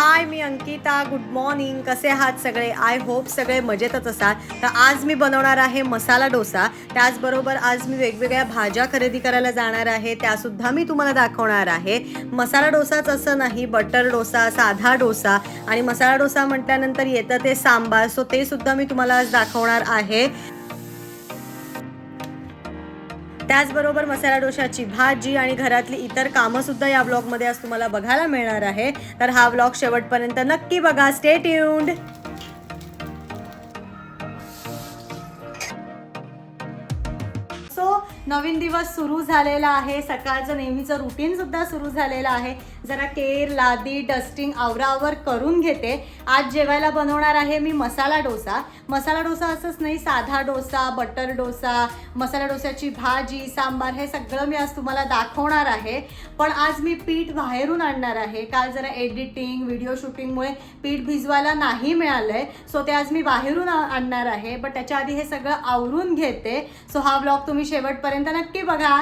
हाय मी Ankita. Good morning कसे आहात सगळे? आय होप सगळे मजेतच असाल. तर आज मी बनवणार आहे मसाला डोसा. त्याचबरोबर आज मी वेगवेगळ्या भाज्या खरेदी करायला जाणार आहे. त्यासुद्धा मी तुम्हाला दाखवणार आहे. मसाला डोसाच असं नाही बटर डोसा साधा डोसा. आणि मसाला डोसा म्हटल्यानंतर येतं ते सांबार. सो ते सुद्धा मी तुम्हाला आज दाखवणार आहे. त्याचबरोबर मसाला डोशाची भाजी आणि घरातली इतर कामं सुद्धा या ब्लॉगमध्ये आज तुम्हाला बघायला मिळणार आहे. तर हा ब्लॉग शेवटपर्यंत नक्की बघा. स्टे ट्यून्ड सो नवीन दिवस सुरू झालेला आहे. सकाळचं नेहमीचं रुटीन सुद्धा सुरू झालेलं आहे. जरा केर लादी डस्टिंग आवरावर करून घेते. आज जेवायला बनवणार आहे मी मसाला डोसा. मसाला डोसा असंच नाही साधा डोसा बटर डोसा मसाला डोस्याची भाजी सांबार हे सगळं मी आज तुम्हाला दाखवणार आहे. पण आज मी पीठ बाहेरून आणणार आहे. काल जरा एडिटिंग व्हिडिओ शूटिंगमुळे पीठ भिजवायला नाही मिळालं आहे सो ते आज मी बाहेरून आणणार आहे. बट त्याच्या आधी हे सगळं आवरून घेते. सो हा ब्लॉग तुम्ही शेवटपर्यंत नक्की बघा.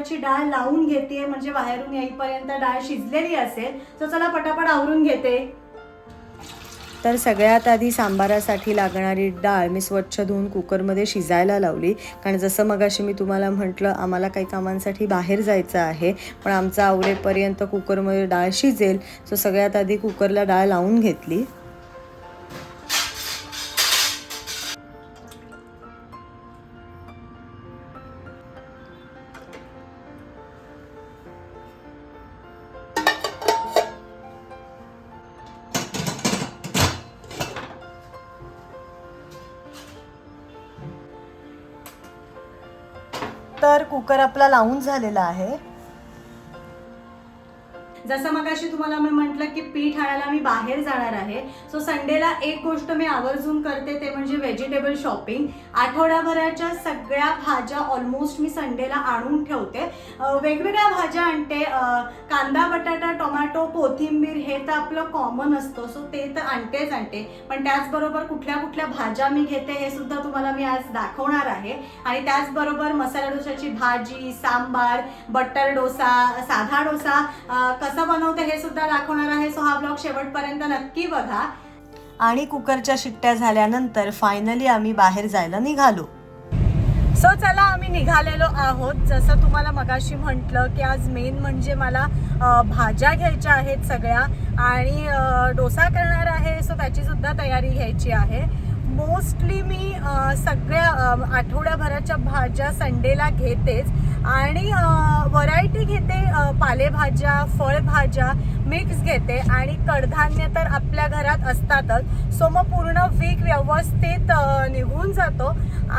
मी डाळ लावून घेते म्हणजे बाहेरून येईपर्यंत डाळ शिजलेली असेल तर चला पटापट आवरून घेते. तर सगळ्यात आधी सांबारासाठी लागणारी डाळ मी स्वच्छ धुवून कुकरमध्ये शिजायला लावली. कारण जसं मगाशी मी तुम्हाला म्हटलं आम्हाला काही कामांसाठी बाहेर जायचं आहे पण आमचं आवरेपर्यंत कुकरमध्ये डाळ शिजेल सो सगळ्यात आधी कुकरला डाळ लावून घेतली. कुकर आपला लावून झालेला आहे. जसं मग अशी तुम्हाला मी म्हटलं की पीठ आणायला मी बाहेर जाणार आहे. सो संडेला एक गोष्ट मी आवर्जून करते ते म्हणजे व्हेजिटेबल शॉपिंग आठवड्याभराच्या सगळ्या भाज्या ऑलमोस्ट मी संडेला आणून ठेवते. वेगवेगळ्या भाज्या आणते. कांदा बटाटा टोमॅटो कोथिंबीर हे तर आपलं कॉमन असतं. सो ते तर आणतेच आणते. पण त्याचबरोबर कुठल्या कुठल्या भाज्या मी घेते हे सुद्धा तुम्हाला मी आज दाखवणार आहे. आणि त्याचबरोबर मसाला डोशाची भाजी सांबार बटर डोसा साधा डोसा कसा कसा बनवते हे सुद्धा दाखवणार आहे. सो हा ब्लॉग शेवटपर्यंत नक्की बघा. आणि कुकरच्या शिट्ट्या झाल्यानंतर फायनली आम्ही बाहेर जायला निघालो. सो चला आम्ही निघालेलो आहोत. जसं तुम्हाला मगाशी म्हटलं की आज मेन म्हणजे मला भाज्या घ्यायच्या आहेत सगळ्या आणि डोसा करणार आहे. सो त्याची सुद्धा तयारी घ्यायची आहे. मोस्टली मी सगळ्या आठवड्याभराच्या भाज्या संडेला घेतेच. आणि व्हरायटी घेते पालेभाज्या फळभाज्या मिक्स घेते आणि कडधान्य तर आपल्या घरात असतातच. सो मग पूर्ण वीक व्यवस्थित निघून जातो.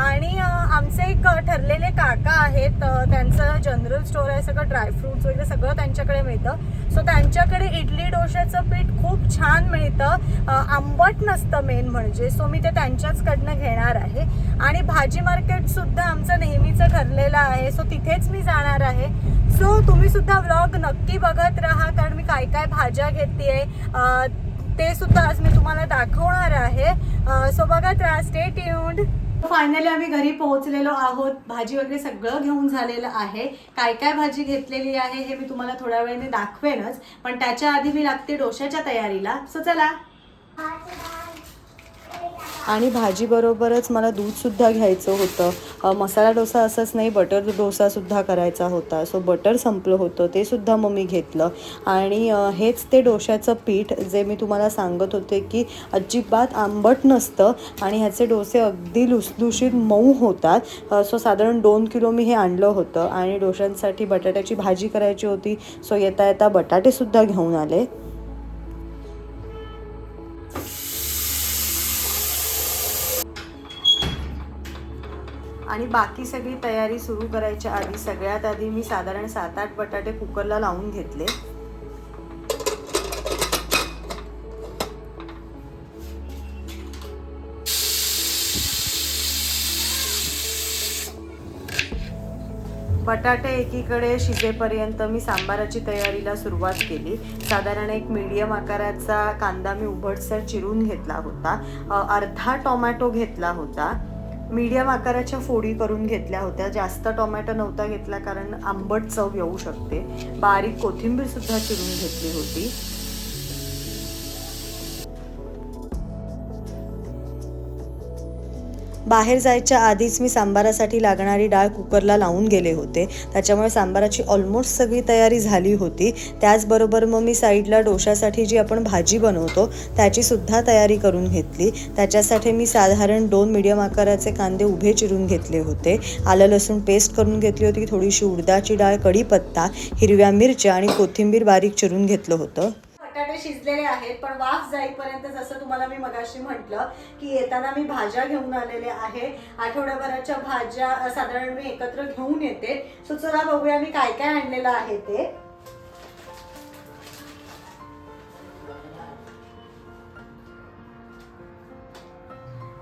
आणि आमचे एक ठरलेले काका आहेत त्यांचं जनरल स्टोर आहे सगळं ड्रायफ्रुट्स वगैरे सगळं त्यांच्याकडे मिळतं. सो त्यांच्याकडे इडली डोश्याचं पीठ खूप छान मिळतं. आंबट नसतं मेन म्हणजे. सो मी ते त्यांच्याचकडनं घेणार आहे. आणि भाजी मार्केटसुद्धा आमचं नेहमीचं ठरलेलं आहे. सो तिथेच मी जाणार आहे. सो तुम्ही सुद्धा व्लॉग नक्की बघत राहा कारण मी काय काय भाज्या घेते ते सुद्धा आज मी तुम्हाला दाखवणार आहे. सो बघत राहा स्टे ट्यून्ड फायनली आम्ही घरी पोहोचलेलो आहोत. भाजी वगैरे सगळं घेऊन झालेलं आहे. काय काय भाजी घेतलेली आहे हे मी तुम्हाला थोड्या वेळाने दाखवेनच. पण त्याच्या आधी मी लागते डोशाच्या तयारीला. सो चला. भात आणि भाजीबरोबरच मला दूधसुद्धा घ्यायचं होतं. मसाला डोसा असंच नाही बटर डोसासुद्धा करायचा होता. सो बटर संपलं होतं ते सुद्धा मग मी घेतलं. आणि हेच ते डोश्याचं पीठ जे मी तुम्हाला सांगत होते की अजिबात आंबट नसतं आणि ह्याचे डोसे अगदी लुसलुशीत मऊ होतात. सो साधारण दोन किलो मी हे आणलं होतं आणि डोशांसाठी बटाट्याची भाजी करायची होती. सो येता येता बटाटेसुद्धा घेऊन आले. आणि बाकी सगळी तयारी सुरू करायच्या आधी सगळ्यात आधी मी साधारण सात आठ बटाटे कुकरला लावून घेतले. बटाटे एकीकडे शिजेपर्यंत मी सांबाराची तयारीला सुरुवात केली. साधारण एक मीडियम आकाराचा कांदा मी उभडसर चिरून घेतला होता. अर्धा टोमॅटो घेतला होता. मीडियम आकाराच्या फोडी करून घेतल्या होत्या. जास्त टोमॅटो नव्हता घेतला कारण आंबट चव येऊ शकते. बारीक कोथिंबीर सुद्धा चिरून घेतली होती. बाहेर जायच्या आधीच मी सांबारासाठी लागणारी डाळ कुकरला लावून गेले होते. त्याच्यामुळे सांबाराची ऑलमोस्ट सगळी तयारी झाली होती. त्याचबरोबर मग मी साईडला डोशासाठी जी आपण भाजी बनवतो त्याचीसुद्धा तयारी करून घेतली. त्याच्यासाठी मी साधारण दोन मीडियम आकाराचे कांदे उभे चिरून घेतले होते. आलं लसूण पेस्ट करून घेतली होती थोडीशी उडदाची डाळ कढीपत्ता हिरव्या मिरच्या आणि कोथिंबीर बारीक चिरून घेतलं होतं. बटाटे शिजलेले आहेत पण वाफ जाईपर्यंत जसं तुम्हाला मी मगाशी म्हटलं की येताना मी भाज्या घेऊन आलेले आहे. आठवड्याभराच्या भाज्या साधारण मी एकत्र घेऊन येते. सो चला बघूया मी काय काय आणलेलं आहे ते.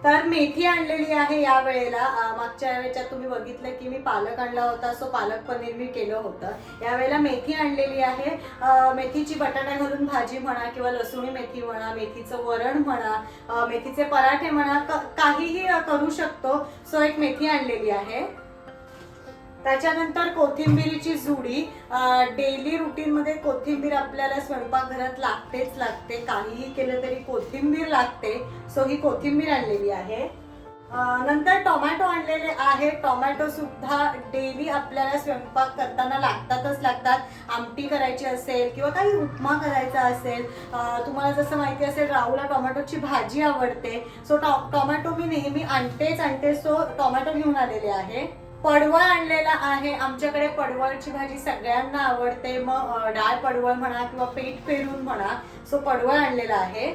तर मेथी आणलेली आहे या वेळेला. मागच्या वेळेच्या तुम्ही बघितलं की मी पालक आणला होता. सो पालक पनीर मी केलं होतं. यावेळेला मेथी आणलेली आहे. मेथीची बटाटा घालून भाजी म्हणा किंवा लसुणी मेथी म्हणा मेथीचं वरण म्हणा मेथीचे पराठे म्हणा क- काहीही करू शकतो. सो एक मेथी आणलेली आहे. त्याच्यानंतर कोथिंबीरीची जुडी डेली रुटीनमध्ये कोथिंबीर आपल्याला स्वयंपाकघरात लागतेच लागते. काहीही केलं तरी कोथिंबीर लागते. सो ही कोथिंबीर आणलेली आहे. नंतर टोमॅटो आणलेले आहे. टोमॅटो सुद्धा डेली आपल्याला स्वयंपाक करताना लागतातच लागतात. आमटी करायची असेल किंवा काही उपमा करायचा असेल तुम्हाला जसं माहिती असेल राहूला टोमॅटोची भाजी आवडते. सो टॉ टोमॅटो मी नेहमी आणतेच आणते सो टोमॅटो घेऊन आलेले आहे. पडवळ आणलेला आहे. आमच्याकडे पडवळची भाजी सगळ्यांना आवडते. मग डाळ पडवळ म्हणा किंवा पीठ पेरून म्हणा सो पडवळ आणलेला आहे.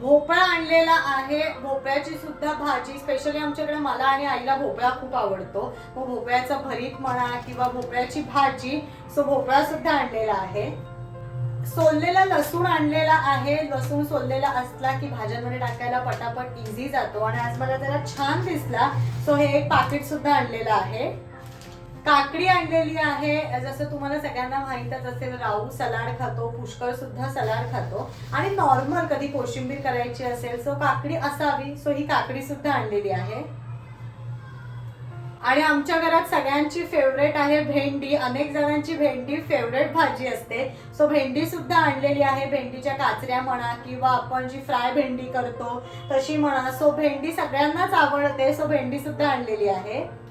भोपळा आणलेला आहे. भोपळ्याची सुद्धा भाजी स्पेशली आमच्याकडे मला आणि आईला भोपळा खूप आवडतो. मग भोपळ्याचा भरीत म्हणा किंवा भोपळ्याची भाजी सो भोपळा सुद्धा आणलेला आहे. सोललेला लसूण आणलेला आहे. लसूण सोललेला असला की भाज्यांमध्ये टाकायला पटापट इझी जातो. आणि आज मला जरा छान दिसला. सो हे एक पाकिट सुद्धा आणलेलं आहे. काकडी आणलेली आहे. जसं तुम्हाला सगळ्यांना माहीतच असेल राहू सलाड खातो पुष्कळ सुद्धा सलाड खातो. आणि नॉर्मल कधी कोशिंबीर करायची असेल सो काकडी असावी. सो ही काकडी सुद्धा आणलेली आहे. आणि आमच्या घरात सगळ्यांची फेवरेट आहे भेंडी. अनेक जणांची भेंडी फेवरेट भाजी असते. सो भेंडी सुद्धा आणलेली आहे. भेंडीच्या काचऱ्या म्हणा किंवा आपण जी फ्राय भेंडी करतो तशी म्हणा. सो भेंडी सगळ्यांनाच आवडते. सो भेंडी सुद्धा आणलेली आहे.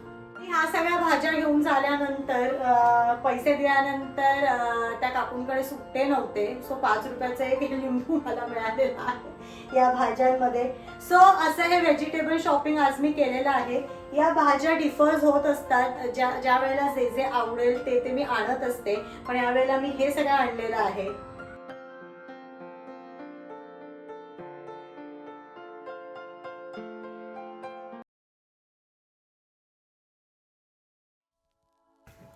ह्या सगळ्या भाज्या घेऊन झाल्यानंतर पैसे दिल्यानंतर त्या काकूंकडे सुट्टे नव्हते. सो पाच रुपयाचं एक लिंबू मला मिळालेला आहे या भाज्यांमध्ये. सो असं हे व्हेजिटेबल शॉपिंग आज मी केलेलं आहे. या भाज्या डिफर्स होत असतात. ज्या ज्या वेळेला जे जे आवडेल ते ते मी आणत असते. पण यावेळेला मी हे सगळं आणलेलं आहे.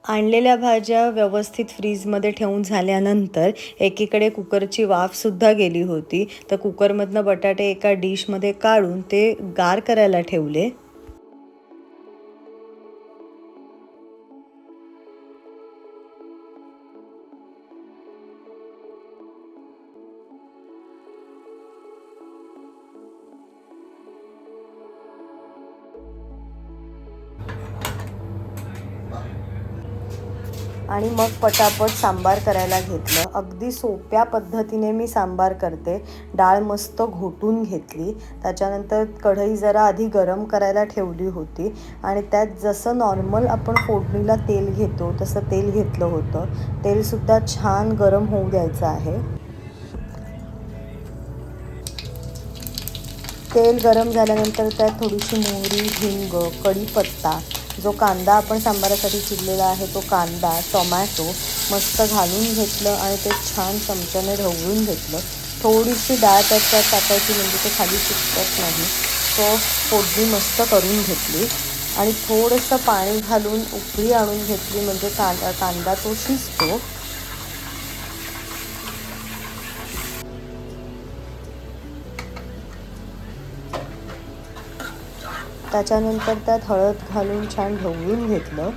आणलेल्या भाज्या व्यवस्थित फ्रीजमध्ये ठेवून झाल्यानंतर एकीकडे कुकरची वाफसुद्धा गेली होती. तर कुकरमधनं बटाटे एका डिशमध्ये काढून ते गार करायला ठेवले. आणि मग पटापट सांबार करायला घेतलं. अगदी सोप्या पद्धतीने मी सांबार करते. डाळ मस्त घोटून घेतली. त्याच्यानंतर कढई जरा आधी गरम करायला ठेवली होती. आणि त्यात जसं नॉर्मल आपण फोडणीला तेल घेतो तसं तेल घेतलं होतं. तेलसुद्धा छान गरम होऊ द्यायचं आहे. तेल गरम झाल्यानंतर त्यात थोडीशी मोहरी हिंग कढीपत्ता जो कांदा आपण सांबारासाठी चिरलेला आहे तो कांदा टोमॅटो मस्त घालून घेतलं आणि ते छान चमच्याने ढवळून घेतलं. थोडीशी डाळ त्यात टाकायची म्हणजे ते खाली चिकटत नाही. तो फोडणी मस्त करून घेतली आणि थोडंसं पाणी घालून उकळी आणून घेतली म्हणजे कांदा कांदा तो शिजतो. त्याच्यानंतर त्यात हळद घालून छान ढवळून घेतलं.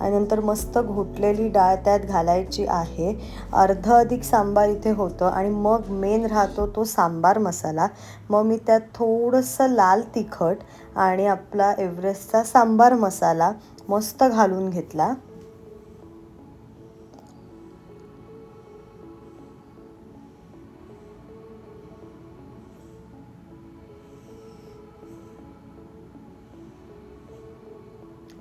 आणि नंतर मस्त घोटलेली डाळ त्यात घालायची आहे. अर्ध अधिक सांबार इथे होतं आणि मग मेन राहतो तो सांबार मसाला. मग मी त्यात थोडंसं लाल तिखट आणि आपला एव्हरेस्टचा सांबार मसाला मस्त घालून घेतला.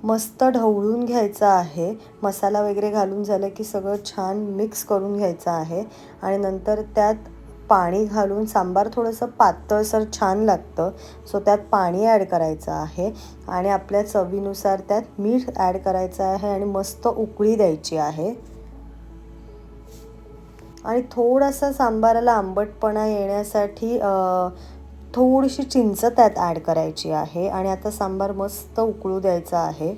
मस्त ढवळून घ्यायचं आहे. मसाला वगैरे घालून झालं की सगळं छान मिक्स करून घ्यायचं आहे. आणि नंतर त्यात पाणी घालून सांबार थोडंसं पातळसर छान लागतं. सो त्यात पाणी ॲड करायचं आहे. आणि आपल्या चवीनुसार त्यात मीठ ॲड करायचं आहे आणि मस्त उकळी द्यायची आहे. आणि थोडासा सांबाराला आंबटपणा येण्यासाठी थोडीशी चिंच त्यात ॲड करायची आहे आणि आता सांबार मस्त उकळू द्यायचा आहे.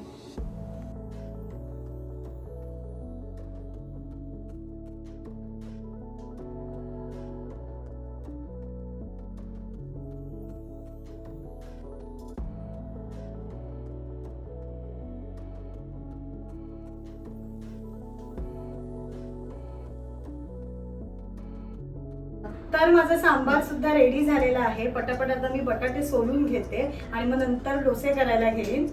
तर माझा सांबार सुद्धा रेडी झालेला आहे. पटापट आता मी बटाटे सोलून घेते आणि मग नंतर डोसे करायला घेईन.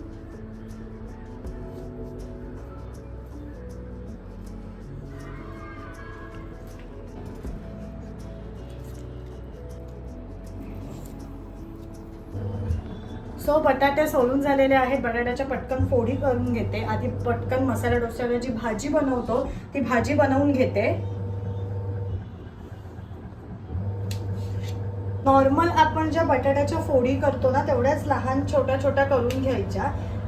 सो बटाटे सोलून झालेले आहेत. बटाट्याच्या पटकन फोडी करून घेते. आधी पटकन मसाला डोस्याला जी भाजी बनवतो ती भाजी बनवून घेते. नॉर्मल आपण ज्या बटाट्याच्या फोडी करतो ना तेवढ्याच लहान छोट्या छोट्या करून घ्यायच्या.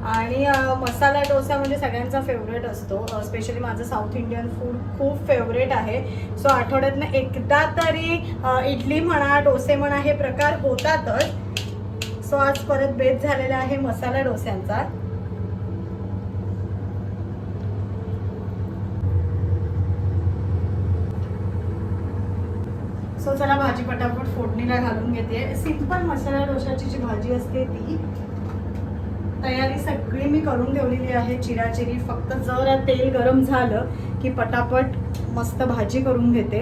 आणि मसाला डोसा म्हणजे सगळ्यांचा फेवरेट असतो. स्पेशली माझं साऊथ इंडियन फूड खूप फेवरेट आहे. सो आठवड्यातनं एकदा तरी इडली म्हणा डोसे म्हणा हे प्रकार होतातच. सो आज परत बेत झालेला आहे मसाला डोस्यांचा. सो चला भाजी पटापट फोडणीला घालून घेते. सिंपल मसाला डोशाची जी भाजी असते ती तयारी सगळी मी करून ठेवलेली आहे चिराचिरी फक्त जरा तेल गरम झालं की पटापट मस्त भाजी करून घेते.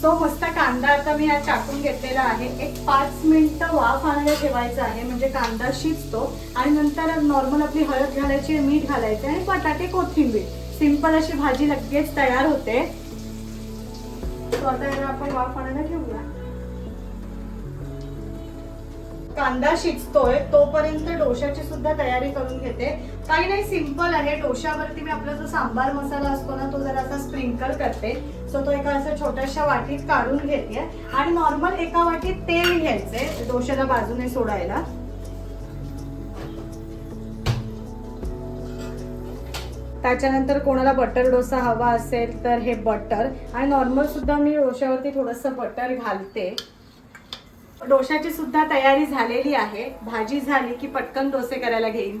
सो मस्त कांदा आता मी आज टाकून घेतलेला आहे. एक पाच मिनिटं वाफ आणायला ठेवायचं आहे म्हणजे कांदा शिजतो आणि नंतर नॉर्मल आपली हळद घालायची मीठ घालायचं आणि बटाटे कोथिंबीर. सिंपल अशी भाजी लगेच तयार होते. सो आता याला आपण वाफ आणायला ठेवूया. कांदा शिजतोय तोपर्यंत डोशाची सुद्धा तयारी करून घेते. काही नाही सिंपल आहे. डोशावरती मी आपला जो सांबार मसाला असतो ना तो जरा असा स्प्रिंकल करते. सो तो एका असं छोट्याशा वाटीत काढून घेते. आणि नॉर्मल एका वाटीत तेल घ्यायचंय डोशाला बाजूने सोडायला. त्याच्यानंतर कोणाला बटर डोसा हवा असेल तर हे बटर आणि नॉर्मल सुद्धा मी डोशावरती थोडंसं बटर घालते. डोशाची सुद्धा तयारी झालेली आहे. भाजी झाली की पटकन डोसे करायला घेईन.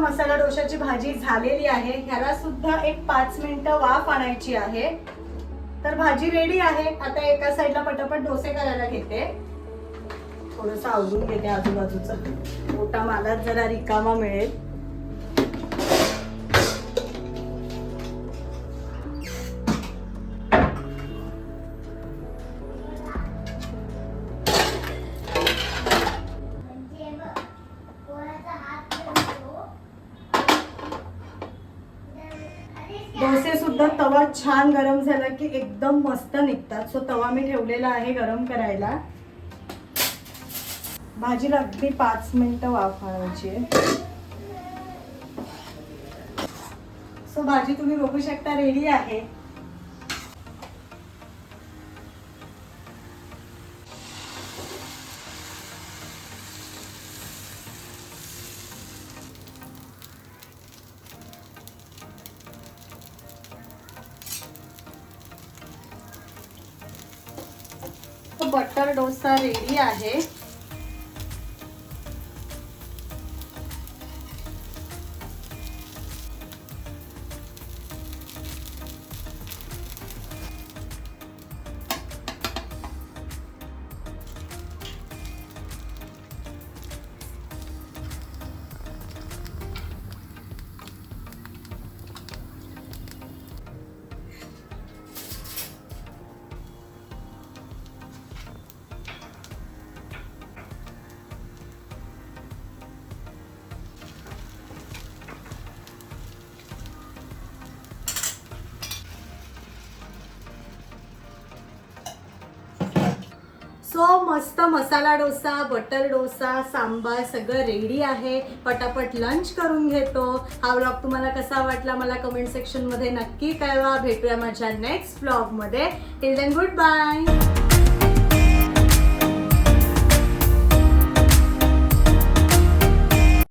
मसाला डोशाची भाजी झालेली आहे. ह्याला सुद्धा एक पाच मिनिटं वाफ आणायची आहे. तर भाजी रेडी आहे. आता एका साईडला पटापट डोसे करायला घेते. थोडस आवडून घेते आजूबाजूचं. मोठा मालात जरा रिकामा मिळेल. गरम झाला की एकदम मस्त निघतात. सो तवा मी ठेवलेला आहे गरम करायला. भाजीला अगदी पाच मिनटं वाफ आणायची सो भाजी तुम्ही बघू शकता रेडी आहे. बटर डोसा रेडी आहे. सो मस्त मसाला डोसा बटर डोसा सांबार सगळं रेडी आहे. पटापट लंच करून घेतो. हा व्लॉग तुम्हाला कसा वाटला मला कमेंट सेक्शनमध्ये नक्की कळवा. भेटूया माझ्या नेक्स्ट व्लॉगमध्ये टिल देन गुड बाय